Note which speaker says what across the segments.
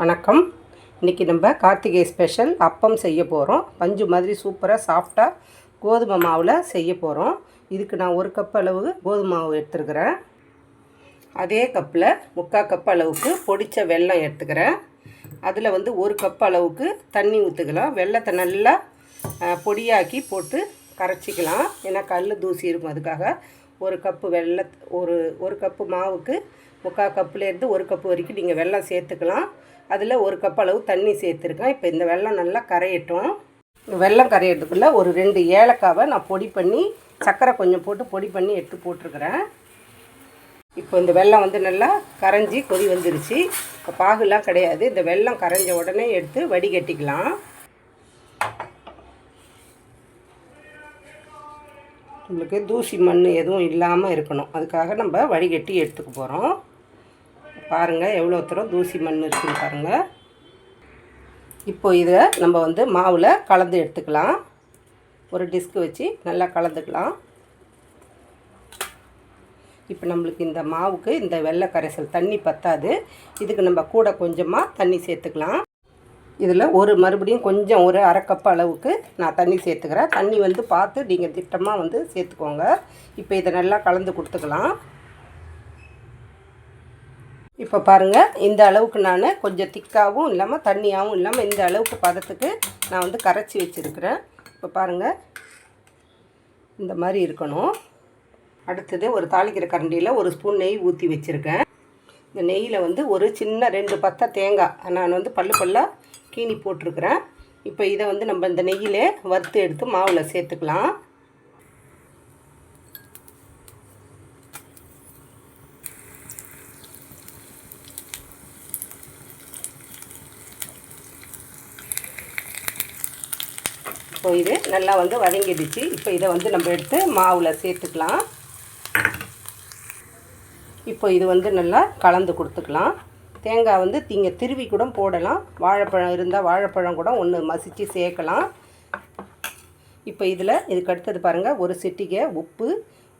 Speaker 1: வணக்கம். இன்றைக்கி நம்ம கார்த்திகை ஸ்பெஷல் அப்பம் செய்ய போகிறோம் பஞ்சு மாதிரி சூப்பராக சாஃப்டாக கோதுமை மாவில் செய்ய போகிறோம் இதுக்கு நான் ஒரு கப் அளவு கோதுமை மாவு எடுத்துருக்கிறேன். அதே கப்பில் முக்கால் கப் அளவுக்கு பொடித்த வெல்லம் எடுத்துக்கிறேன். அதில் வந்து ஒரு கப் அளவுக்கு தண்ணி ஊற்றுக்கலாம் வெள்ளத்தை நல்லா பொடியாக்கி போட்டு கரைச்சிக்கலாம். ஏன்னா கல் தூசி இருக்கும். அதுக்காக ஒரு கப்பு வெள்ள ஒரு ஒரு கப்பு மாவுக்கு முக்கால் கப்புலேருந்து ஒரு கப்பு வரைக்கும் நீங்கள் வெல்லம் சேர்த்துக்கலாம். அதில் ஒரு கப் அளவு தண்ணி சேர்த்துருக்கேன். இப்போ இந்த வெள்ளம் நல்லா கரையட்டும். வெள்ளம் கரையிறதுக்குள்ளே ஒரு ரெண்டு ஏலக்காவை நான் பொடி பண்ணி சர்க்கரை கொஞ்சம் போட்டு பொடி பண்ணி எடுத்து போட்டிருக்கிறேன். இப்போ இந்த வெள்ளம் வந்து நல்லா கரைஞ்சி கொதி வந்துருச்சு. இப்போ பாகுலாம் கிடையாது. இந்த வெல்லம் கரைஞ்ச உடனே எடுத்து வடிகட்டிக்கலாம். நம்மளுக்கு தூசி மண் எதுவும் இல்லாமல் இருக்கணும். அதுக்காக நம்ம வடிகட்டி எடுத்துக்க போகிறோம் பாருங்கள் எவ்வளோ தூரம் தூசி மண் இருக்குன்னு பாருங்கள் இப்போது இதை நம்ம வந்து மாவில் கலந்து எடுத்துக்கலாம். ஒரு டிஸ்க்கு வச்சு நல்லா கலந்துக்கலாம். இப்போ நம்மளுக்கு இந்த மாவுக்கு இந்த வெள்ளை கரைசல் தண்ணி பத்தாது. இதுக்கு நம்ம கூட கொஞ்சமாக தண்ணி சேர்த்துக்கலாம். இதில் ஒரு மறுபடியும் கொஞ்சம் ஒரு அரை கப் அளவுக்கு நான் தண்ணி சேர்த்துக்கிறேன். தண்ணி வந்து பார்த்து நீங்கள் திட்டமாக வந்து சேர்த்துக்கோங்க. இப்போ இதை நல்லா கலந்து கொடுத்துக்கலாம். இப்போ பாருங்கள் இந்த அளவுக்கு நான் கொஞ்சம் திக்காகவும் இல்லாமல் தண்ணியாகவும் இல்லாமல் இந்த அளவுக்கு பதத்துக்கு நான் வந்து கரைச்சி வச்சுருக்கிறேன். இப்போ பாருங்கள் இந்த மாதிரி இருக்கணும். அடுத்தது ஒரு தாளிக்கிற கரண்டியில் ஒரு ஸ்பூன் நெய் ஊற்றி வச்சுருக்கேன். இந்த நெய்யில் வந்து ஒரு சின்ன ரெண்டு பத்தை தேங்காய் நான் வந்து பல்லு பல்லாக கீனி போட்டிருக்கிறேன். இப்போ இதை வந்து நம்ம இந்த நெய்யிலே வறுத்து எடுத்து மாவில் சேர்த்துக்கலாம். ஸோ இது நல்லா வந்து வதங்கிடுச்சு. இப்போ இதை வந்து நம்ம எடுத்து மாவில் சேர்த்துக்கலாம். இப்போ இது வந்து நல்லா கலந்து கொடுத்துக்கலாம். தேங்காய் வந்து நீங்கள் திருவி கூட போடலாம். வாழைப்பழம் இருந்தால் வாழைப்பழம் கூட ஒன்று மசித்து சேர்க்கலாம். இப்போ இதில் இதுக்கு அடுத்தது பாருங்கள் ஒரு சிட்டிகை உப்பு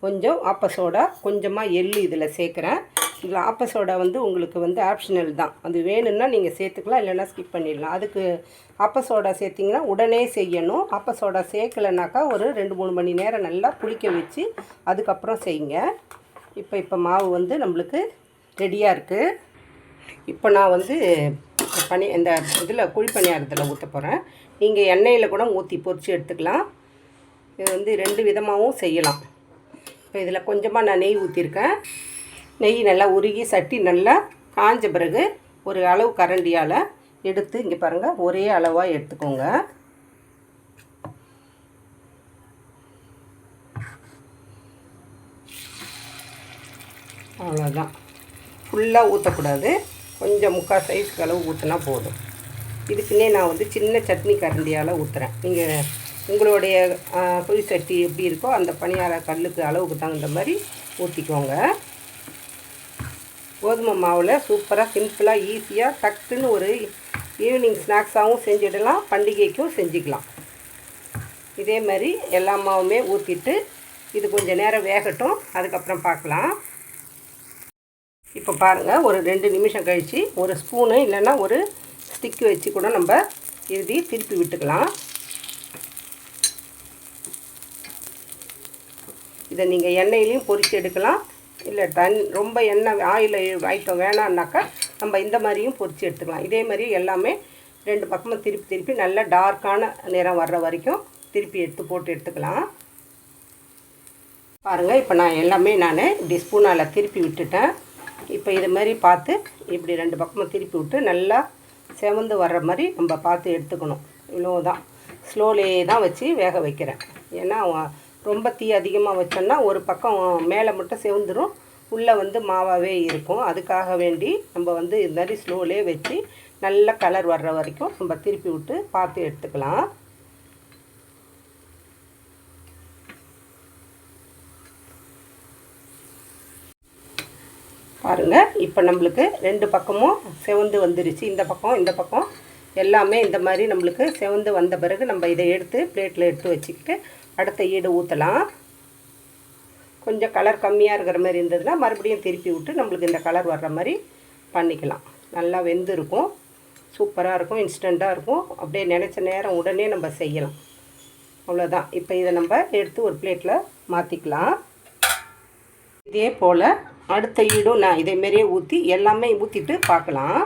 Speaker 1: கொஞ்சம் ஆப்ப சோடா கொஞ்சமாக எள்ளு இதில் சேர்க்குறேன். இதில் ஆப்ப சோடா வந்து உங்களுக்கு வந்து ஆப்ஷனல் தான். அது வேணும்னா நீங்கள் சேர்த்துக்கலாம் இல்லைன்னா ஸ்கிப் பண்ணிடலாம். அதுக்கு ஆப்ப சோடா சேர்த்திங்கன்னா உடனே செய்யணும். ஆப்ப சோடா சேர்க்கலைனாக்கா ஒரு ரெண்டு மூணு மணி நேரம் நல்லா புளிக்க வச்சு அதுக்கப்புறம் செய்யுங்க. இப்போ இப்போ மாவு வந்து நம்மளுக்கு ரெடியாக இருக்குது இப்போ நான் வந்து பனி இந்த இதில் குழி பணியாரத்தில் ஊற்ற போகிறேன் நீங்கள் எண்ணெயில் கூட ஊற்றி பொரித்து எடுத்துக்கலாம். இது வந்து ரெண்டு விதமாகவும் செய்யலாம். இப்போ இதில் கொஞ்சமாக நான் நெய் ஊற்றிருக்கேன் நெய் நல்லா உருகி சட்டி நல்லா காஞ்ச பிறகு ஒரு அளவு கரண்டியால் எடுத்து இங்கே பாருங்கள் ஒரே அளவாக எடுத்துக்கோங்க. அவ்வளோதான் ஃபுல்லாக ஊற்றக்கூடாது கொஞ்சம் முக்கால் சைஸ்க்கு அளவு ஊற்றினா போதும். இதுக்குன்னே நான் வந்து சின்ன சட்னி கரண்டியால் ஊற்றுறேன் நீங்கள் உங்களுடைய ஆ, குழி சட்டி எப்படி இருக்கோ அந்த பணியார கல்லுக்கு அளவுக்கு தகுந்த மாதிரி ஊற்றிக்கோங்க கோதுமை மாவில் சூப்பராக சிம்பிளாக ஈஸியாக டக்குன்னு ஒரு ஈவினிங் ஸ்நாக்ஸாகவும் செஞ்சிடலாம் பண்டிகைக்கும் செஞ்சுக்கலாம். இதே மாதிரி எல்லா மாவுமே ஊற்றிட்டு இது கொஞ்சம் நேரம் வேகட்டும் அதுக்கப்புறம் பார்க்கலாம். இப்போ பாருங்கள் ஒரு ரெண்டு நிமிஷம் கழித்து ஒரு ஸ்பூனு இல்லைன்னா ஒரு ஸ்டிக்கு வச்சு கூட நம்ம எழுதி திருப்பி விட்டுக்கலாம். இதை நீங்கள் எண்ணெயிலையும் பொறிச்சு எடுக்கலாம். இல்லை தன் ரொம்ப எண்ணெய் ஆயில் ஐட்டம் வேணான்னாக்கா நம்ம இந்த மாதிரியும் பொறிச்சு எடுத்துக்கலாம். இதே மாதிரி எல்லாமே ரெண்டு பக்கமும் திருப்பி திருப்பி நல்ல டார்க்கான நிறம் வர்ற வரைக்கும் திருப்பி எடுத்து போட்டு எடுத்துக்கலாம். பாருங்கள் இப்போ நான் எல்லாமே நான் இப்படி ஸ்பூனால் திருப்பி விட்டுட்டேன். இப்போ இது மாதிரி பார்த்து இப்படி ரெண்டு பக்கமும் திருப்பி விட்டு நல்லா செவந்து வர்ற மாதிரி நம்ம பார்த்து எடுத்துக்கணும். இவ்வளோ தான் ஸ்லோலே தான் வச்சு வேக வைக்கிறேன். ஏன்னா ரொம்ப தீ அதிகமாக வச்சோன்னா ஒரு பக்கம் மேலே மட்டும் செவந்துடும் உள்ளே வந்து மாவாகவே இருக்கும். அதுக்காக வேண்டி நம்ம வந்து இது மாதிரி ஸ்லோலே வச்சு நல்ல கலர் வர்ற வரைக்கும் நம்ம திருப்பி விட்டு பார்த்து எடுத்துக்கலாம். பாருங்கள் இப்போ நம்மளுக்கு ரெண்டு பக்கமும் செவந்து வந்துருச்சு. இந்த பக்கம் இந்த பக்கம் எல்லாமே இந்த மாதிரி நம்மளுக்கு செவந்து வந்த பிறகு நம்ம இதை எடுத்து பிளேட்டில் எடுத்து வச்சுக்கிட்டு அடுத்த ஈடு ஊற்றலாம் கொஞ்சம் கலர் கம்மியாக இருக்கிற மாதிரி இருந்ததுன்னா மறுபடியும் திருப்பி விட்டு நம்மளுக்கு இந்த கலர் வர்ற மாதிரி பண்ணிக்கலாம். நல்லா வெந்திருக்கும். சூப்பராக இருக்கும் இன்ஸ்டண்ட்டாக இருக்கும். அப்படியே நினச்ச நேரம் உடனே நம்ம செய்யலாம். அவ்வளோதான் இப்போ இதை நம்ம எடுத்து ஒரு பிளேட்டில் மாற்றிக்கலாம் இதே போல் அடுத்த ஈடும் நான் இதேமாரியே ஊற்றி எல்லாமே ஊற்றிட்டு பார்க்கலாம்.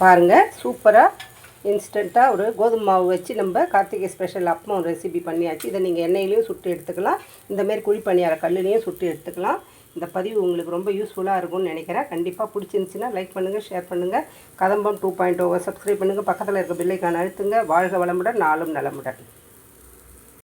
Speaker 1: பாருங்கள் சூப்பராக இன்ஸ்டண்ட்டாக ஒரு கோதுமை மாவு வச்சு நம்ம கார்த்திகை ஸ்பெஷல் அப்பம் ரெசிபி பண்ணியாச்சு. இதை நீங்கள் எண்ணெயிலையும் சுட்டு எடுத்துக்கலாம். இந்தமாரி குழி பணியார கல்லுலேயும் சுட்டு எடுத்துக்கலாம். இந்த பதிவு உங்களுக்கு ரொம்ப யூஸ்ஃபுல்லாக இருக்கும்னு நினைக்கிறேன். கண்டிப்பாக பிடிச்சிருந்துச்சின்னா லைக் பண்ணுங்கள் ஷேர் பண்ணுங்கள் கதம்பம் two point over oh subscribe பண்ணுங்கள் பக்கத்தில் இருக்க பில்லைக்கான அழுத்துங்க. வாழ்க வளமுடன் நாளும் நலமுடன்.